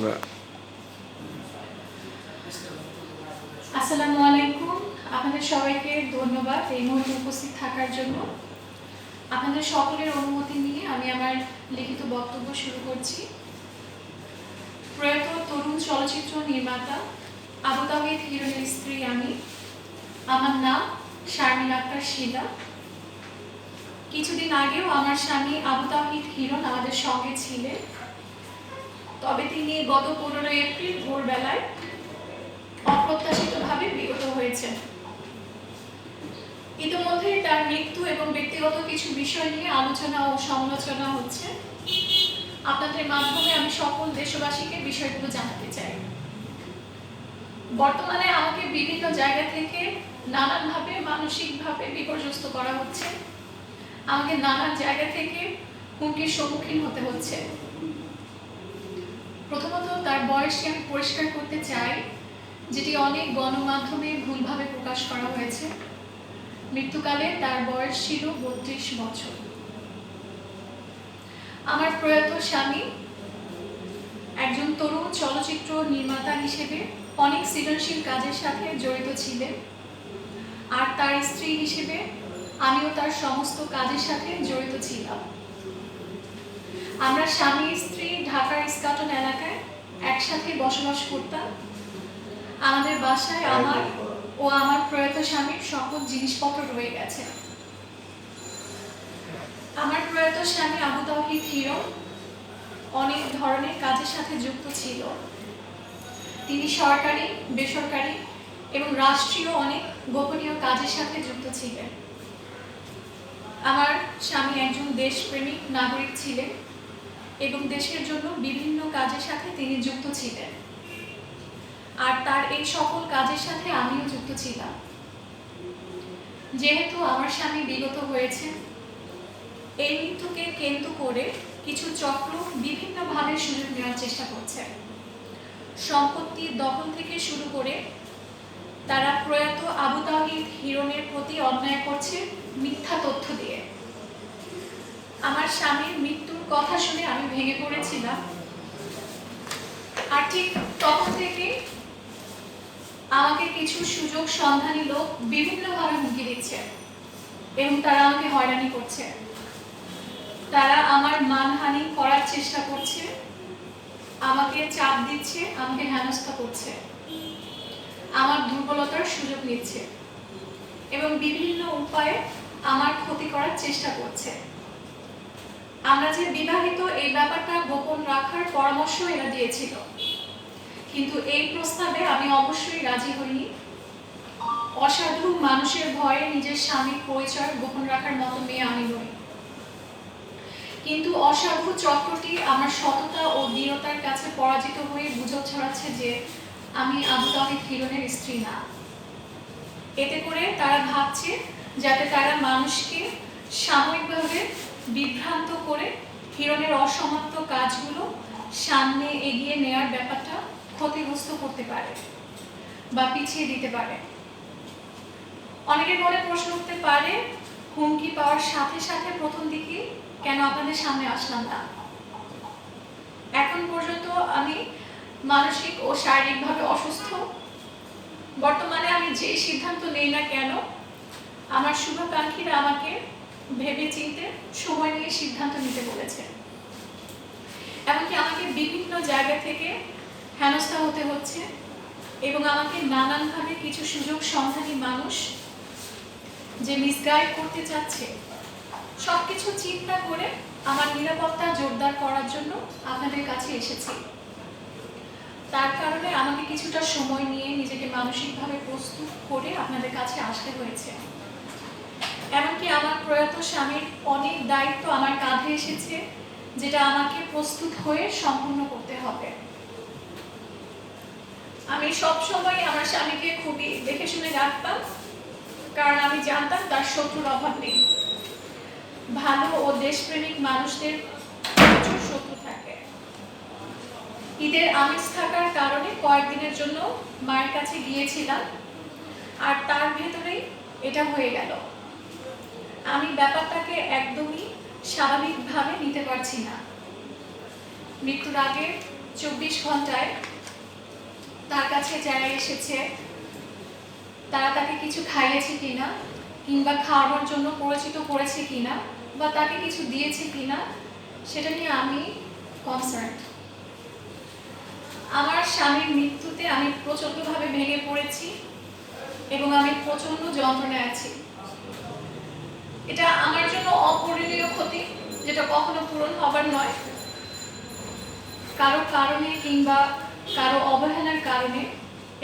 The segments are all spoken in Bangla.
আমরা। আসসালামু আলাইকুম। আপনাদের সবাইকে ধন্যবাদ এই মুহূর্তে উপস্থিত থাকার জন্য। আপনাদের সকলের অনুমতি নিয়ে আমি আমার লিখিত বক্তব্য শুরু করছি। প্রয়াত তরুণ চলচ্চিত্র নির্মাতা, আবু তাহিদ স্ত্রী আমি। আমার নাম শারমিন আক্তার শিলা। কিছুদিন আগেও আমার স্বামী আবু তাহিদ আমাদের সঙ্গে ছিলেন। তবে তিনি গত পনেরোই এপ্রিল ভোরবেলায় অপ্রত্যাশিতভাবে বিগত হয়েছেন। ইতিমধ্যে তার মৃত্যু এবং ব্যক্তিগত কিছু বিষয় নিয়ে আলোচনা ও সমালোচনা হচ্ছে। আপনাদের মাধ্যমে আমি সকল দেশবাসীকে বিষয়গুলো জানাতে চাই। বর্তমানে আমাকে বিভিন্ন জায়গা থেকে নানানভাবে, মানসিকভাবে বিপর্যস্ত করা হচ্ছে। আমাকে নানান জায়গা থেকে হুমকির সম্মুখীন হতে হচ্ছে। তার বয়সকে আমি পরিষ্কার করতে চাই, যেটি অনেক গণমাধ্যমে ভুলভাবে প্রকাশ করা হয়েছে? মৃত্যুকালে তার বয়স ছিল বত্রিশ বছর। আমার প্রয়াত স্বামী একজন তরুণ চলচ্চিত্র নির্মাতা হিসেবে অনেক সৃজনশীল কাজের সাথে জড়িত ছিলেন। আর তার স্ত্রী হিসেবে আমিও তার সমস্ত কাজের সাথে জড়িত ছিলাম। আমরা স্বামী স্ত্রী ঢাকার ইস্কাটন এলাকায় একসাথে বসবাস করতাম। আমাদের বাসায় আমার ও আমার প্রয়াত স্বামীর সকল জিনিসপত্র রয়ে গেছে। আমার প্রয়াত স্বামী আবু তাহিদ হিরো অনেক ধরনের কাজের সাথে যুক্ত ছিল। তিনি সরকারি, বেসরকারি এবং রাষ্ট্রীয় অনেক গোপনীয় কাজের সাথে যুক্ত ছিলেন। আমার স্বামী একজন দেশপ্রেমিক নাগরিক ছিলেন এবং দেশের জন্য বিভিন্ন সাথে তিনি যুক্ত ছিলেন। আর তার এই সকল কাজের সাথে আমিও যুক্ত ছিলাম। যেহেতু আমার স্বামী বিগত হয়েছে এই মৃত্যুকে কেন্দ্র করে কিছু চক্র বিভিন্নভাবে সুযোগ নেওয়ার চেষ্টা করছে সম্পত্তি দখল থেকে শুরু করে তারা প্রয়াত আবু তাহিদ হিরণের প্রতি অন্যায় করছে মিথ্যা তথ্য দিয়ে। আমার স্বামীর মৃত্যুর কথা শুনে আমি ভেঙে পড়েছিলাম। আর ঠিক তখন থেকে আমাকে কিছু সুযোগ সন্ধানী লোক বিভিন্নভাবে হুমকি দিচ্ছে এবং তারা আমাকে হয়রানি করছে। তারা আমার মানহানি করার চেষ্টা করছে, আমাকে চাপ দিচ্ছে, আমাকে হেনস্থা করছে, আমার দুর্বলতার সুযোগ নিচ্ছে এবং বিভিন্ন উপায়ে আমার ক্ষতি করার চেষ্টা করছে। আমরা যে বিবাহিত, এই ব্যাপারটা গোপন রাখার পরামর্শ এরা দিয়েছিল। কিন্তু এই প্রস্তাবে আমি অবশ্যই রাজি হইনি। অসাধু মানুষের ভয়ে নিজের স্বামীর পরিচয় গোপন রাখার মতো মেয়ে আমি নই। কিন্তু অসাধু চক্রটি আমার সততা ও দৃঢ়তার কাছে পরাজিত হয়ে গুজব ছড়াচ্ছে যে আমি আবু তাহিদ স্ত্রী না। এতে করে তারা ভাবছে যাতে তারা মানুষকে সাময়িকভাবে বিভ্রান্ত করে হিরণের অসমাপ্ত কাজগুলো সামনে এগিয়ে নেওয়ার ব্যাপারটা ক্ষতিগ্রস্ত করতে পারে বা পিছিয়ে দিতে পারে। অনেকের মনে প্রশ্ন উঠতে পারে, হুমকি পাওয়ার সাথে সাথে প্রথম দিকে কেন আপনাদের সামনে আসলাম না? এখন পর্যন্ত আমি মানসিক ও শারীরিকভাবে অসুস্থ। বর্তমানে আমি যে সিদ্ধান্ত নেই না কেন, আমার শুভাকাঙ্ক্ষীরা আমাকে ভেবে চিনতে সময় নিয়ে সিদ্ধান্ত নিতে বলেছে এমনকি আমাকে বিভিন্ন জায়গা থেকে হেনস্থা হতে হচ্ছে এবং আমাকে নানানভাবে কিছু সুযোগ সন্ধানী মানুষ যে মিসগাইড করতে চাচ্ছে সব কিছু চিন্তা করে আমার নিরাপত্তা জোরদার করার জন্য আপনাদের কাছে এসেছি। তার কারণে আমাকে কিছুটা সময় নিয়ে নিজেকে মানসিকভাবে প্রস্তুত করে আপনাদের কাছে আসতে হয়েছে। প্রয়াত স্বামীর অনেক দায়িত্ব আমার কাঁধে এসেছে, যেটা আমাকে প্রস্তুত হয়ে সম্পূর্ণ করতে হবে। আমি সব সময় আমার স্বামীকে খুবই দেখে শুনে রাখতাম, কারণ আমি জানতাম তার শত্রুর অভাব নেই। ভালো ও দেশপ্রেমিক মানুষদের প্রচুর শত্রু থাকে। ঈদের আমেজ থাকার কারণে কয়েকদিনের জন্য মায়ের কাছে গিয়েছিলাম, আর তার ভেতরেই এটা হয়ে গেল। আমি ব্যাপারটাকে একদমই স্বাভাবিকভাবে নিতে পারছি না। মৃত্যুর আগে চব্বিশ ঘন্টায় তার কাছে যারা এসেছে, তারা তাকে কিছু খাইয়েছে কিনা, কিংবা খাওয়ানোর জন্য পরিচিত করেছে কিনা, বা তাকে কিছু দিয়েছে কিনা, সেটা নিয়ে আমি কনসার্ন আমার স্বামীর মৃত্যুতে আমি প্রচণ্ডভাবে ভেঙে পড়েছি এবং আমি প্রচণ্ড যন্ত্রণায় আছি। এটা আমার জন্য অপূরণীয় ক্ষতি, যেটা কখনো পূরণ হবার নয়। কারও কারণে কিংবা কারও অবহেলার কারণে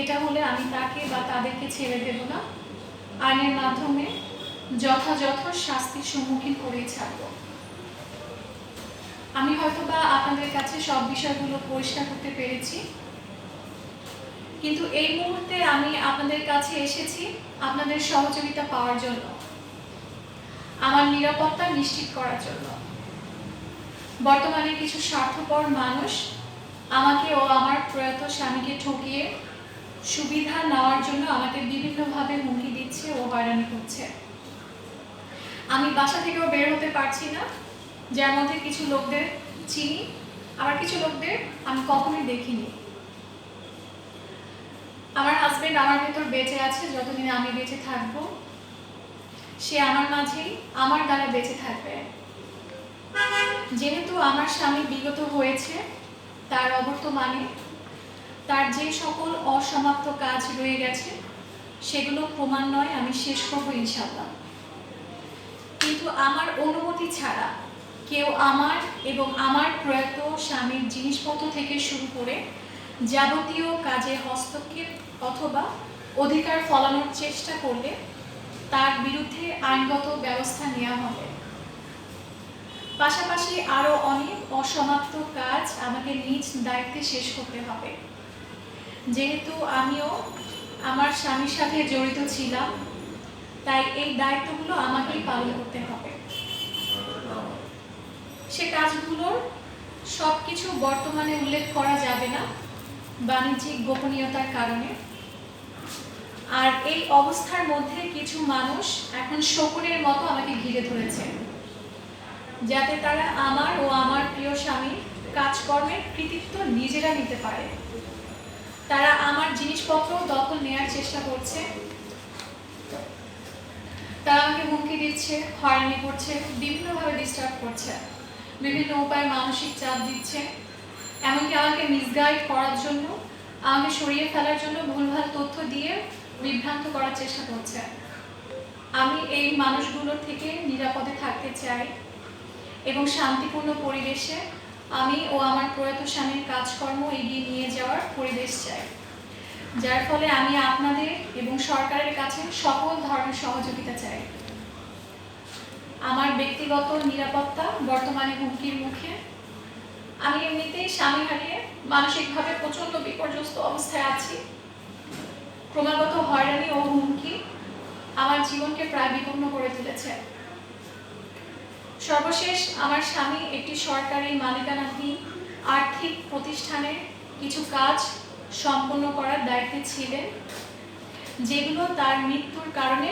এটা হলে আমি তাকে বা তাদেরকে ছেড়ে দেব না। আইনের মাধ্যমে যথাযথ শাস্তির সম্মুখীন করেই ছাড়ব। আমি হয়তো বা আপনাদের কাছে সব বিষয়গুলো পরিষ্কার করতে পেরেছি, কিন্তু এই মুহূর্তে আমি আপনাদের কাছে এসেছি আপনাদের সহযোগিতা পাওয়ার জন্য। আমার নিরাপত্তা নিশ্চিত করার জন্য। বর্তমানে কিছু স্বার্থপর মানুষ আমাকে ও আমার প্রয়াত স্বামীকে ঠকিয়ে সুবিধা নেওয়ার জন্য আমাকে বিভিন্নভাবে হুমকি দিচ্ছে ও হয়রানি করছে। আমি বাসা থেকেও বের হতে পারছি না। যার মধ্যে কিছু লোকদের চিনি, আবার কিছু লোকদের আমি কখনোই দেখিনি। আমার হাজবেন্ড আমার ভেতর বেঁচে আছে, যতদিন আমি বেঁচে থাকব। সে আমার মাঝেই আমার দ্বারা বেঁচে থাকবে। যেহেতু আমার স্বামী বিগত হয়েছে, তার অবর্তমানে তার যে সকল অসমাপ্ত কাজ রয়ে গেছে, সেগুলো ক্রমান্বয়ে আমি শেষ করব ইনশাল্লাহ কিন্তু আমার অনুমতি ছাড়া কেউ আমার এবং আমার প্রয়াত স্বামীর জিনিসপত্র থেকে শুরু করে যাবতীয় কাজে হস্তক্ষেপ অথবা অধিকার ফলানোর চেষ্টা করলে তার বিরুদ্ধে আইনগত ব্যবস্থা নেওয়া হবে। পাশাপাশি আরও অনেক অসমাপ্ত কাজ আমাকে নিজ দায়িত্বে শেষ করতে হবে। যেহেতু আমিও আমার স্বামীর সাথে জড়িত ছিলাম, তাই এই দায়িত্বগুলো আমাকেই পালন করতে হবে। সে কাজগুলোর সব কিছু বর্তমানে উল্লেখ করা যাবে না বাণিজ্যিক গোপনীয়তার কারণে। আর এই অবস্থার মধ্যে কিছু মানুষ এখন শকুনের মতো আমাকে ঘিরে ধরেছে, যাতে তারা আমার ও আমার প্রিয় স্বামীর কাজকর্মের কৃতিত্ব নিজেরা নিতে পারে। তারা আমার জিনিসপত্র দখল নেওয়ার চেষ্টা করছে। তারা আমাকে হুমকি দিচ্ছে, হয়রানি করছে, বিভিন্নভাবে ডিস্টার্ব করছে, বিভিন্ন উপায়ে মানসিক চাপ দিচ্ছে। এমনকি আমাকে মিসগাইড করার জন্য, আমাকে সরিয়ে ফেলার জন্য ভুলভাল তথ্য দিয়ে বিভ্রান্ত করার চেষ্টা করছে। আমি এই মানুষগুলোর থেকে নিরাপদে থাকতে চাই এবং শান্তিপূর্ণ পরিবেশে আমি ও আমার প্রয়াত স্বামীর কাজকর্ম এগিয়ে নিয়ে যাওয়ার পরিবেশ চাই। যার ফলে আমি আপনাদের এবং সরকারের কাছে সকল ধরনের সহযোগিতা চাই। আমার ব্যক্তিগত নিরাপত্তা বর্তমানে হুমকির মুখে। আমি এমনিতেই স্বামী হারিয়ে মানসিকভাবে প্রচণ্ড বিপর্যস্ত অবস্থায় আছি। ক্রমাগত হয়রানি ও হুমকি আমার জীবনকে প্রায় বিপন্ন করে তুলেছে। সর্বশেষ আমার স্বামী একটি সরকারি মালিকানাধীন আর্থিক প্রতিষ্ঠানে কিছু কাজ সম্পন্ন করার দায়িত্বে ছিলেন, যেগুলো তার মৃত্যুর কারণে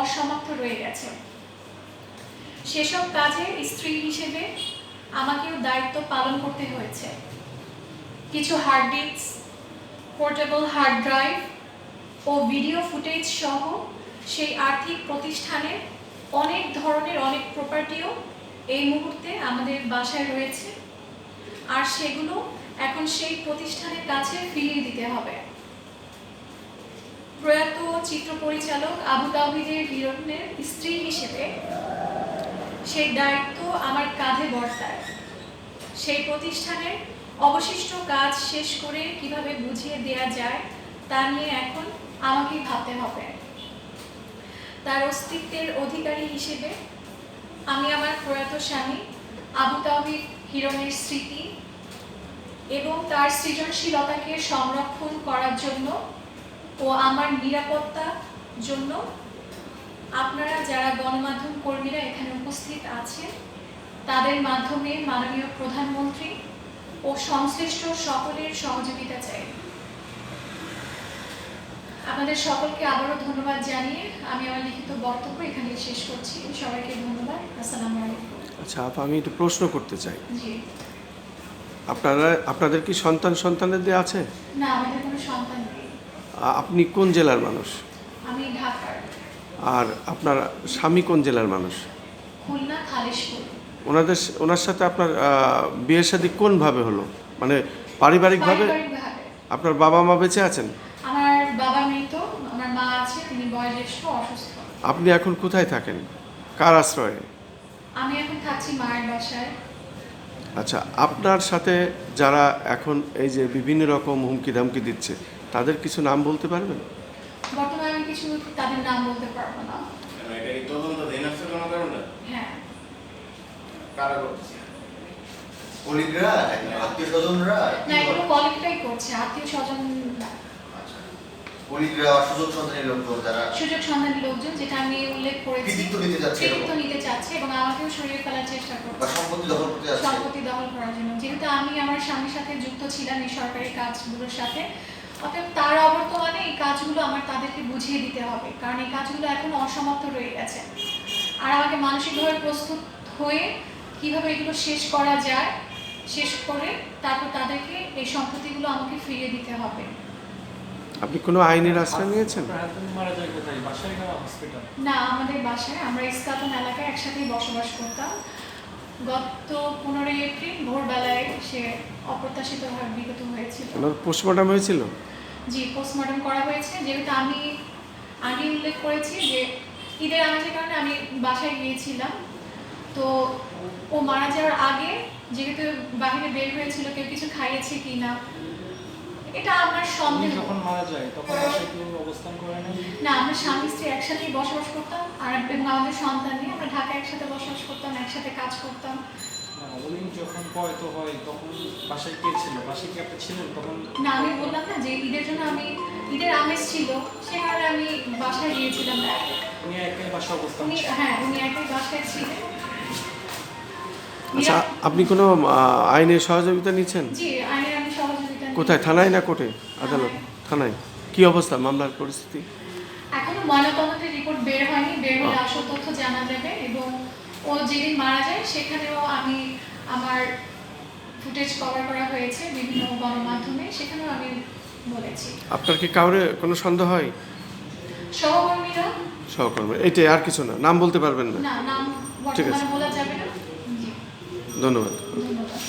অসমাপ্ত রয়ে গেছে। সেসব কাজে স্ত্রী হিসেবে আমাকেও দায়িত্ব পালন করতে হয়েছে। কিছু hard disk, portable hard drive ও ভিডিও ফুটেজ সহ সেই আর্থিক প্রতিষ্ঠানের অনেক ধরনের, অনেক প্রপার্টিও এই মুহূর্তে আমাদের বাসায় রয়েছে। আর সেগুলো এখন সেই প্রতিষ্ঠানের কাছে ফিরিয়ে দিতে হবে। প্রয়াত চিত্র পরিচালক আবু তাহিদের হিরণের স্ত্রী হিসেবে সেই দায়িত্ব আমার কাঁধে বর্তায়। সেই প্রতিষ্ঠানের অবশিষ্ট কাজ শেষ করে কীভাবে বুঝিয়ে দেয়া যায় তা নিয়ে এখন আমাকেই ভাবতে হবে। তার অস্তিত্বের অধিকারী হিসেবে আমি আমার প্রয়াত স্বামী আবু তাহিদ হিরণের স্মৃতি এবং তার সৃজনশীলতাকে সংরক্ষণ করার জন্য ও আমার নিরাপত্তার জন্য আপনারা যারা গণমাধ্যম কর্মীরা এখানে উপস্থিত আছেন, তাদের মাধ্যমে মাননীয় প্রধানমন্ত্রী ও সংশ্লিষ্ট সকলের সহযোগিতা চাই। আপনাদের সকলকে আবারও ধন্যবাদ জানিয়ে আমি আমার লিখিত বক্তব্য এখানে শেষ করছি। সবাইকে ধন্যবাদ। আসসালামু আলাইকুম। আচ্ছা আপা আমি একটু প্রশ্ন করতে চাই। জি। আপনারা আপনাদের কি সন্তান সন্তানেদের আছে? না আমাদের কোনো সন্তান নেই। আপনি কোন জেলার মানুষ? আমি ঢাকার। আর আপনার স্বামী কোন জেলার মানুষ? খুলনা খালিশপুর। ওনাদের ওনার সাথে আপনার বিয়ের শাদী কোনভাবে হলো? মানে পারিবারিকভাবে? আপনার বাবা মা বেঁচে আছেন আমার বাবা মৃত আমার মা আছে তিনি বয়োজ্যেষ্ঠ অসুস্থ। আপনি এখন কোথায় থাকেন? কার আশ্রয়ে? আমি এখন থাকছি মায়ের বাসায়। আচ্ছা আপনার সাথে যারা এখন এই যে বিভিন্ন রকম হুমকি ধামকি দিচ্ছে তাদের কিছু নাম বলতে পারবেন? বর্তমানে আমি কিছু তাদের নাম বলতে পারব না। হ্যাঁ। কারা করতেছে কলিগরা আত্মীয় স্বজনরা? না এগুলো কলিগটাই করছে আত্মীয় স্বজন না। সুযোগ সন্ধানী লোকজন যারা সুযোগ সন্ধানী লোকজন যেটা আমি উল্লেখ করেছি কৃতিত্ব নিতে যাচ্ছে কৃতিত্ব নিতে চাচ্ছে এবং আমাকেও সরিয়ে ফেলার চেষ্টা বা সম্পত্তি দখল করতে যাচ্ছে। সম্পত্তি দখল করার জন্য। যেহেতু আমি আমার স্বামীর সাথে যুক্ত ছিলাম এই সরকারি কাজগুলোর সাথে অতএব তার অবর্তমানে এই কাজগুলো আমার তাদেরকে বুঝিয়ে দিতে হবে কারণ এই কাজগুলো এখন অসমাপ্ত রয়ে গেছে। আর আমাকে মানসিকভাবে প্রস্তুত হয়ে কীভাবে এগুলো শেষ করা যায় শেষ করে তারপর তাদেরকে এই সম্পত্তিগুলো আমাকে ফিরিয়ে দিতে হবে। আপনি কোনো আইনের আশ্রয় নিয়েছেন? না আমাদের বাসায় আমরা ইস্কাতন এলাকায় একসাথেই বসবাস করতাম। গত পনেরোই এপ্রিল ভোরবেলায় সে অপ্রত্যাশিতভাবে বিগত হয়েছিল। ওনার পোস্টমর্টম হয়েছিল? জি পোস্টমর্টম করা হয়েছে। যেহেতু আমি আগে উল্লেখ করেছি যে ঈদের আমেজের কারণে আমি বাসায় গিয়েছিলাম। তো ও মারা যাওয়ার আগে যেহেতু বাইরে বের হয়েছিল কেউ কিছু খাইয়েছে কি না এটা আমার সন্দেহ। যখন মারা যায় তখন বাসায় কেউ অবস্থান করে না না আমরা স্বামী স্ত্রী একসাথেই বসবাস করতাম আর এবং আমাদের সন্তান নিয়ে আমরা ঢাকা একসাথে বসবাস করতাম একসাথে কাজ করতাম। উনি যখন পয়তো হয় তখন বাসায় কে ছিল? বাসায় কি আপনি ছিলেন? তখন না আমি বললাম না যে ঈদের জন্য আমি ঈদের আমেজ ছিল সে কারণে আমি বাসায় গিয়েছিলাম। উনি একাই বাসা অবস্থান হ্যাঁ উনি একই বাসায় ছিলেন। আচ্ছা আপনি কোনো আহ, আইনের সহযোগিতা নিচ্ছেন? জি আইনের আমি সহযোগিতা নিই। কোথায়? থানায় না কোর্টে? আদালত? থানায়? কি অবস্থা মামলার পরিস্থিতি? এখনও ময়নাতদন্তের রিপোর্ট বের হয়নি বের হলে। আসল তথ্য জানা যাবে এবং ও যেদিন মারা যায় সেখানেও আমি আমার ফুটেজ কভার করা হয়েছে বিভিন্ন গণমাধ্যমে সেখানেও আমি বলেছি। আপনার কি কাউরে কোনো সন্দেহ হয়? সহকর্মীরা? সহকর্মী এইটাই আর কিছু না। নাম বলতে পারবেন না? না নাম ঠিক আছে। বলা যাবে না। ধন্যবাদ। ধন্যবাদ।